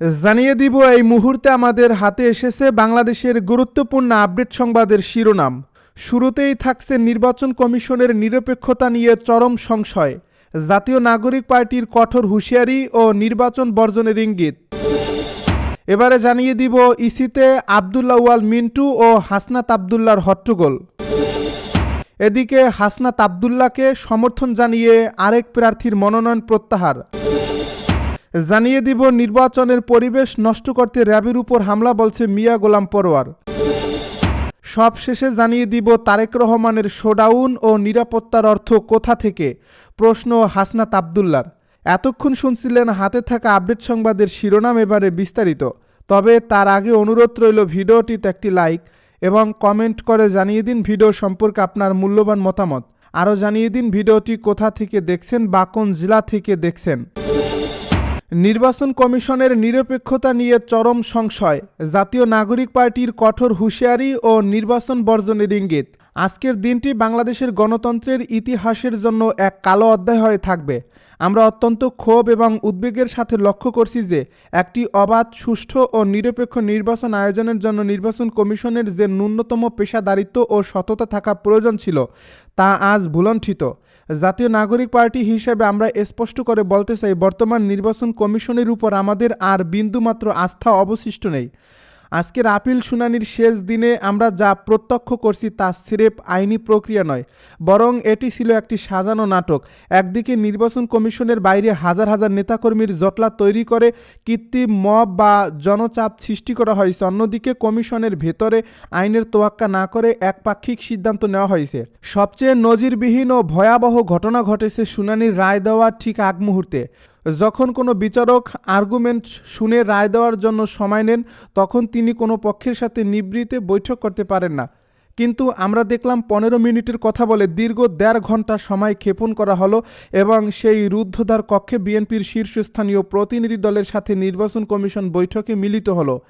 জানিয়ে দিব, এই মুহূর্তে আমাদের হাতে এসেছে বাংলাদেশের গুরুত্বপূর্ণ আপডেট সংবাদের শিরোনাম। শুরুতেই থাকছে নির্বাচন কমিশনের নিরপেক্ষতা নিয়ে চরম সংশয়। জাতীয় নাগরিক পার্টির কঠোর হুঁশিয়ারি ও নির্বাচন বর্জনের ইঙ্গিত। এবারে জানিয়ে দিব, ইসিতে আবদুল্লাহ ওয়াল মিন্টু ও হাসনাত আবদুল্লার হট্টগোল। এদিকে হাসনাত আবদুল্লাহকে সমর্থন জানিয়ে আরেক প্রার্থীর মনোনয়ন প্রত্যাহার। জানিয়ে দিব, নির্বাচনের পরিবেশ নষ্ট করতে র্যাবের উপর হামলা বলছে মিয়া গোলাম পরোয়ার। সব শেষে জানিয়ে দিব, তারেক রহমানের শোডাউন ও নিরাপত্তার অর্থ কোথা থেকে? প্রশ্ন হাসনাত আবদুল্লার। এতক্ষণ শুনছিলেন হাতে থাকা আপডেট সংবাদের শিরোনাম এবারে বিস্তারিত। তবে তার আগে অনুরোধ রইল ভিডিওটিতে একটি লাইক এবং কমেন্ট করে জানিয়ে দিন ভিডিও সম্পর্কে আপনার মূল্যবান মতামত। আরও জানিয়ে দিন ভিডিওটি কোথা থেকে দেখছেন বা কোন জেলা থেকে দেখছেন। নির্বাচন কমিশনের নিরপেক্ষতা নিয়ে চরম সংশয়। জাতীয় নাগরিক পার্টির কঠোর হুঁশিয়ারি ও নির্বাচন বর্জনের ইঙ্গিত আজকের দিনটি বাংলাদেশের গণতন্ত্রের ইতিহাসের জন্য এক কালো অধ্যায় হয়ে থাকবে। আমরা অত্যন্ত ক্ষোভ এবং উদ্বেগের সাথে লক্ষ্য করছি যে, একটি অবাধ, সুষ্ঠু ও নিরপেক্ষ নির্বাচন আয়োজনের জন্য নির্বাচন কমিশনের যে ন্যূনতম পেশাদারিত্ব ও সততা থাকা প্রয়োজন ছিল, তা আজ ভুলণ্ঠিত। জাতীয় নাগরিক পার্টি হিসেবে আমরা স্পষ্ট করে বলতে চাই, বর্তমান নির্বাচন কমিশনের উপর আমাদের আর বিন্দুমাত্র আস্থা অবশিষ্ট নেই। আজকের আপিল শুনানির শেষ দিনে আমরা যা প্রত্যক্ষ করছি তা সিরেপ আইনি প্রক্রিয়া নয়, বরং এটি ছিল একটি সাজানো নাটক। একদিকে নির্বাচন কমিশনের বাইরে হাজার হাজার নেতাকর্মীর জটলা তৈরি করে কৃত্রিম মব বা জনচাপ সৃষ্টি করা হয়েছে, অন্যদিকে কমিশনের ভেতরে আইনের তোয়াক্কা না করে একপাক্ষিক সিদ্ধান্ত নেওয়া হয়েছে। সবচেয়ে নজিরবিহীন ও ভয়াবহ ঘটনা ঘটেছে শুনানির রায় দেওয়ার ঠিক আগ মুহূর্তে। যখন কোনো বিচারক আর্গুমেন্ট শুনে রায় দেওয়ার জন্য সময় নেন, তখন তিনি কোনো পক্ষের সাথে নিবৃতে বৈঠক করতে পারেন না। কিন্তু আমরা দেখলাম পনেরো মিনিটের কথা বলে দীর্ঘ দেড় ঘণ্টা সময় ক্ষেপণ করা হলো এবং সেই রুদ্ধদ্বার কক্ষে বিএনপির শীর্ষস্থানীয় প্রতিনিধি দলের সাথে নির্বাচন কমিশন বৈঠকে মিলিত হলো।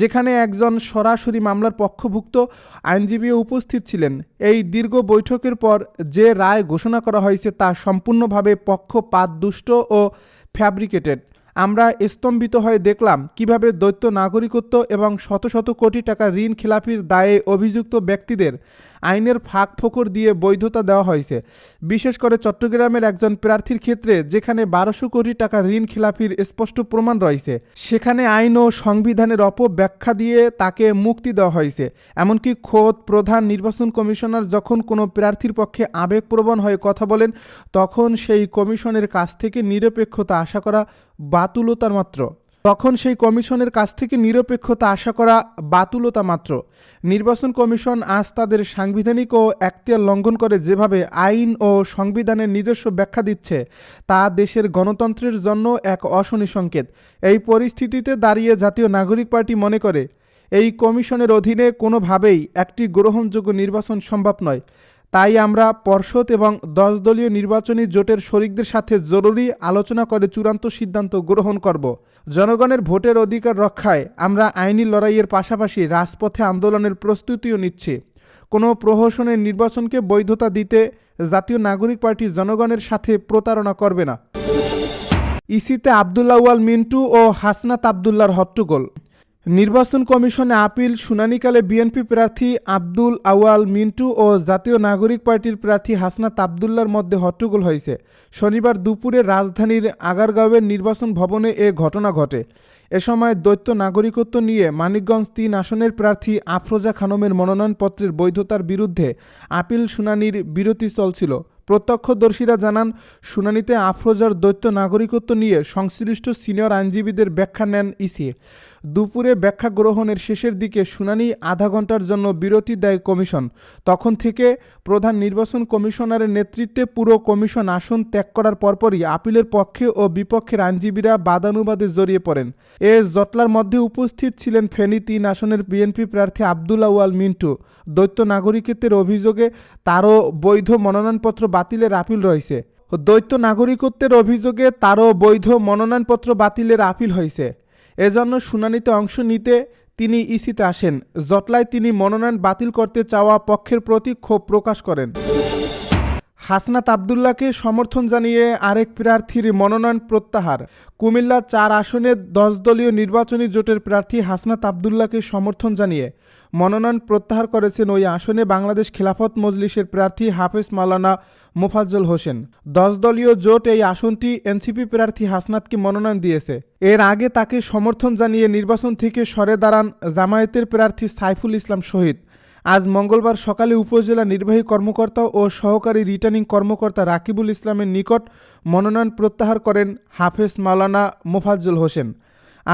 যেখানে একজন সরাসরি মামলার পক্ষভুক্ত আইনজীবী উপস্থিত ছিলেন। এই দীর্ঘ বৈঠকের পর যে রায় ঘোষণা করা হয়েছে তা সম্পূর্ণভাবে পক্ষপাতদুষ্ট ও ফ্যাব্রিকেটেড। আমরা স্তম্ভিত হয়ে দেখলাম কীভাবে দৈত্য নাগরিকত্ব এবং শত শত কোটি টাকা ঋণ খেলাপির দায়ে অভিযুক্ত ব্যক্তিদের আইনের ফাঁক ফোকর দিয়ে বৈধতা দেওয়া হয়েছে। বিশেষ করে চট্টগ্রামের একজন প্রার্থীর ক্ষেত্রে যেখানে বারোশো কোটি টাকা ঋণ খেলাপির স্পষ্ট প্রমাণ রয়েছে, সেখানে আইন ও সংবিধানের অপব্যাখ্যা দিয়ে তাকে মুক্তি দেওয়া হয়েছে। এমনকি খোদ প্রধান নির্বাচন কমিশনার যখন কোনো প্রার্থীর পক্ষে আবেগপ্রবণ হয়ে কথা বলেন, তখন সেই কমিশনের কাছ থেকে নিরপেক্ষতা আশা করা বাতুলতার মাত্র। তখন সেই কমিশনের কাছ থেকে নিরপেক্ষতা আশা করা বাতুলতা মাত্র। নির্বাচন কমিশন আজ তাদের সাংবিধানিক ও এখতিয়ার লঙ্ঘন করে যেভাবে আইন ও সংবিধানের নিজস্ব ব্যাখ্যা দিচ্ছে, তা দেশের গণতন্ত্রের জন্য এক অশনি সংকেত। এই পরিস্থিতিতে দাঁড়িয়ে জাতীয় নাগরিক পার্টি মনে করে, এই কমিশনের অধীনে কোনোভাবেই একটি গ্রহণযোগ্য নির্বাচন সম্ভব নয়। তাই আমরা পর্ষদ এবং দশ দলীয় নির্বাচনী জোটের শরিকদের সাথে জরুরি আলোচনা করে চূড়ান্ত সিদ্ধান্ত গ্রহণ করব। জনগণের ভোটের অধিকার রক্ষায় আমরা আইনি লড়াইয়ের পাশাপাশি রাজপথে আন্দোলনের প্রস্তুতিও নিচ্ছি। কোনো প্রহসনের নির্বাচনকে বৈধতা দিতে জাতীয় নাগরিক পার্টি জনগণের সাথে প্রতারণা করবে না। ইসিতে আবদুল্লাহ ওয়াল মিন্টু ও হাসনাত আবদুল্লার হট্টগোল। নির্বাচন কমিশনে আপিল শুনানিকালে বিএনপি প্রার্থী আব্দুল আওয়াল মিন্টু ও জাতীয় নাগরিক পার্টির প্রার্থী হাসনাত আবদুল্লার মধ্যে হট্টগোল হয়েছে। শনিবার দুপুরে রাজধানীর আগারগাঁওয়ের নির্বাচন ভবনে এ ঘটনা ঘটে। এ সময় দ্বৈত নাগরিকত্ব নিয়ে মানিকগঞ্জ তিন আসনের প্রার্থী আফরোজা খানমের মনোনয়নপত্রের বৈধতার বিরুদ্ধে আপিল শুনানির বিরতি চলছিল। প্রত্যক্ষদর্শীরা জানান, শুনানিতে আফরোজার দ্বৈত নাগরিকত্ব নিয়ে সংশ্লিষ্ট সিনিয়র আইনজীবীদের ব্যাখ্যা নেন ইসি। দুপুরে ব্যাখ্যা গ্রহণের শেষের দিকে শুনানি আধা ঘণ্টার জন্য বিরতি দেয় কমিশন। তখন থেকে প্রধান নির্বাচন কমিশনারের নেতৃত্বে পুরো কমিশন আসন ত্যাগ করার পরপরই আপিলের পক্ষে ও বিপক্ষের আইনজীবীরা বাদানুবাদে জড়িয়ে পড়েন। এ জটলার মধ্যে উপস্থিত ছিলেন ফেনী তিন আসনের বিএনপি প্রার্থী আবদুল আওয়াল মিন্টু। দ্বৈত নাগরিকত্বের অভিযোগে তারও বৈধ মনোনয়নপত্র বাতিলের আপিল রয়েছে। দ্বৈত নাগরিকত্বের অভিযোগে তারও বৈধ মনোনয়নপত্র বাতিলের আপিল হয়েছে। এজন্য শুনানিতে অংশ নিতে তিনি ইসিতে আসেন, জটলায় তিনি মনোনয়ন বাতিল করতে চাওয়া পক্ষের প্রতি ক্ষোভ প্রকাশ করেন। হাসনাত আবদুল্লাহকে সমর্থন জানিয়ে আরেক প্রার্থীর মনোনয়ন প্রত্যাহার। কুমিল্লা চার আসনে দশ দলীয় নির্বাচনী জোটের প্রার্থী হাসনাত আবদুল্লাহকে সমর্থন জানিয়ে মনোনয়ন প্রত্যাহার করেছেন ওই আসনে বাংলাদেশ খেলাফত মজলিসের প্রার্থী হাফেজ মালানা মোফাজ্জল হোসেন। দশ দলীয় জোট এই আসনটি এনসিপি প্রার্থী হাসনাতকে মনোনয়ন দিয়েছে। এর আগে তাকে সমর্থন জানিয়ে নির্বাচন থেকে সরে দাঁড়ান জামায়াতের প্রার্থী সাইফুল ইসলাম শহীদ। আজ মঙ্গলবার সকালে উপজেলা নির্বাহী কর্মকর্তা ও সহকারী রিটার্নিং কর্মকর্তা রাকিবুল ইসলামের নিকট মনোনয়ন প্রত্যাহার করেন হাফেজ মাওলানা মোফাজ্জল হোসেন।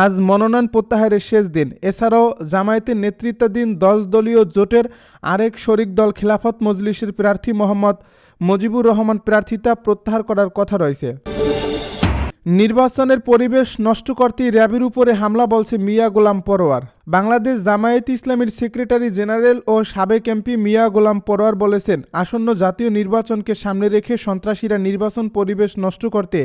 আজ মনোনয়ন প্রত্যাহারের শেষ দিন। এছাড়াও জামায়াতের নেতৃত্বাধীন দশ দলীয় জোটের আরেক শরিক দল খিলাফত মজলিসের প্রার্থী মোহাম্মদ মজিবুর রহমান প্রার্থিতা প্রত্যাহার করার কথা রয়েছে। নির্বাচনের পরিবেশ নষ্ট করতে র্যাবের উপরে হামলা বলছে মিয়া গোলাম পরোয়ার। বাংলাদেশ জামায়াত ইসলামীর সেক্রেটারি জেনারেল ও সাবেক এমপি মিয়া গোলাম পরোয়ার বলেছেন, আসন্ন জাতীয় নির্বাচনকে সামনে রেখে সন্ত্রাসীরা নির্বাচন পরিবেশ নষ্ট করতে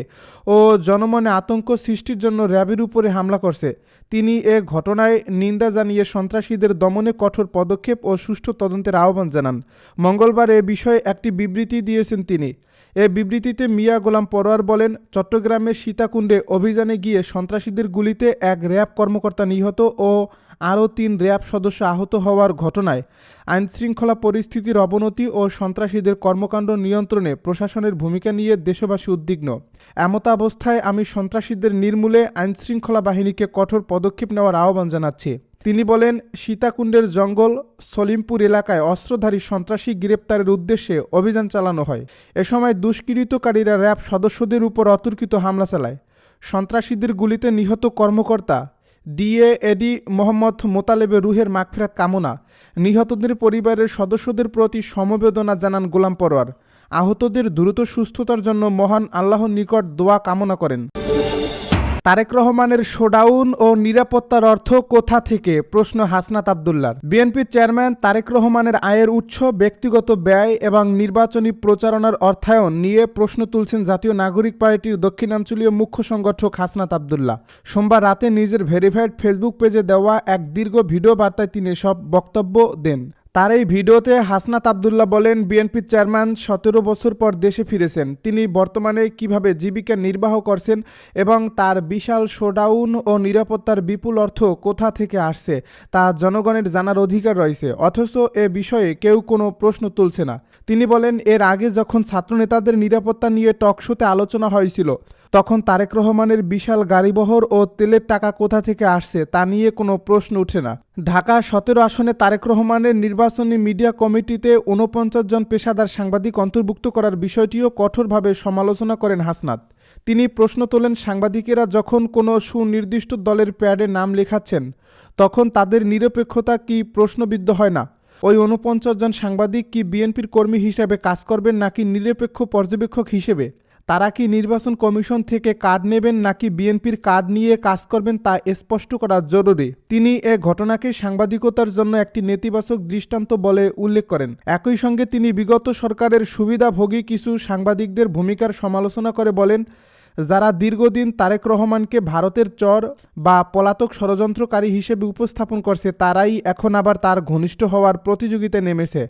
ও জনমনে আতঙ্ক সৃষ্টির জন্য র্যাবের উপরে হামলা করছে। তিনি এ ঘটনায় নিন্দা জানিয়ে সন্ত্রাসীদের দমনে কঠোর পদক্ষেপ ও সুষ্ঠু তদন্তের আহ্বান জানান। মঙ্গলবার এ বিষয়ে একটি বিবৃতি দিয়েছেন তিনি। এ বিবৃতিতে মিয়া গোলাম পরোয়ার বলেন, চট্টগ্রামের সীতাকুণ্ডে অভিযানে গিয়ে সন্ত্রাসীদের গুলিতে এক র্যাব কর্মকর্তা নিহত ও আরও তিন র্যাব সদস্য আহত হওয়ার ঘটনায় আইনশৃঙ্খলা পরিস্থিতির অবনতি ও সন্ত্রাসীদের কর্মকাণ্ড নিয়ন্ত্রণে প্রশাসনের ভূমিকা নিয়ে দেশবাসী উদ্বিগ্ন। এমতাবস্থায় আমি সন্ত্রাসীদের নির্মূলে আইনশৃঙ্খলা বাহিনীকে কঠোর পদক্ষেপ নেওয়ার আহ্বান জানাচ্ছি। তিনি বলেন, সীতাকুণ্ডের জঙ্গল সলিমপুর এলাকায় অস্ত্রধারী সন্ত্রাসী গ্রেপ্তারের উদ্দেশ্যে অভিযান চালানো হয়। এ সময় দুষ্কৃতকারীরা র্যাব সদস্যদের উপর অতর্কিত হামলা চালায়। সন্ত্রাসীদের গুলিতে নিহত কর্মকর্তা ডিএ এডি মোহাম্মদ মোতালেবের রুহের মাগফিরাত কামনা, নিহতদের পরিবারের সদস্যদের প্রতি সমবেদনা জানান গোলাম পরোয়ার। আহতদের দ্রুত সুস্থতার জন্য মহান আল্লাহর নিকট দোয়া কামনা করেন। তারেক রহমানের শোডাউন ও নিরাপত্তার অর্থ কোথা থেকে? প্রশ্ন হাসনাত আবদুল্লার। বিএনপির চেয়ারম্যান তারেক রহমানের আয়ের উৎস, ব্যক্তিগত ব্যয় এবং নির্বাচনী প্রচারণার অর্থায়ন নিয়ে প্রশ্ন তুলছেন জাতীয় নাগরিক পার্টির দক্ষিণাঞ্চলীয় মুখ্য সংগঠক হাসনাত আবদুল্লাহ। সোমবার রাতে নিজের ভেরিফাইড ফেসবুক পেজে দেওয়া এক দীর্ঘ ভিডিও বার্তায় তিনি সব বক্তব্য দেন। তার এই ভিডিওতে হাসনাত আবদুল্লাহ বলেন বিএনপির চেয়ারম্যান সতেরো বছর পর দেশে ফিরেছেন। তিনি বর্তমানে কীভাবে জীবিকা নির্বাহ করছেন এবং তার বিশাল শোডাউন ও নিরাপত্তার বিপুল অর্থ কোথা থেকে আসছে তা জনগণের জানার অধিকার রয়েছে। অথচ এ বিষয়ে কেউ কোনো প্রশ্ন তুলছে না। তিনি বলেন, এর আগে যখন ছাত্রনেতাদের নিরাপত্তা নিয়ে টকশোতে আলোচনা হয়েছিল তখন তারেক রহমানের বিশাল গাড়িবহর ও তেলের টাকা কোথা থেকে আসছে তা নিয়ে কোনো প্রশ্ন উঠে না। ঢাকা সতেরো আসনে তারেক রহমানের নির্বাচনী মিডিয়া কমিটিতে ঊনপঞ্চাশ জন পেশাদার সাংবাদিক অন্তর্ভুক্ত করার বিষয়টিও কঠোরভাবে সমালোচনা করেন হাসনাত। তিনি প্রশ্ন তোলেন, সাংবাদিকেরা যখন কোনো সুনির্দিষ্ট দলের প্যাডে নাম লেখাচ্ছেন, তখন তাদের নিরপেক্ষতা কি প্রশ্নবিদ্ধ হয় না? ওই ঊনপঞ্চাশ জন সাংবাদিক কি বিএনপির কর্মী হিসেবে কাজ করবেন নাকি নিরপেক্ষ পর্যবেক্ষক হিসেবে? তারা কি নির্বাচন কমিশন থেকে কার্ড নেবেন নাকি বিএনপির কার্ড নিয়ে কাজ করবেন তা স্পষ্ট করা জরুরি? তিনি এ ঘটনাকে সাংবাদিকতার জন্য একটি নেতিবাচক দৃষ্টান্ত বলে উল্লেখ করেন। একই সঙ্গে তিনি বিগত সরকারের সুবিধাভোগী কিছু সাংবাদিকদের ভূমিকার সমালোচনা করে বলেন, যারা দীর্ঘদিন তারেক রহমানকে ভারতের চর বা পলাতক ষড়যন্ত্রকারী হিসেবে উপস্থাপন করছে, তারাই এখন আবার তার ঘনিষ্ঠ হওয়ার প্রতিযোগিতায় নেমেছে।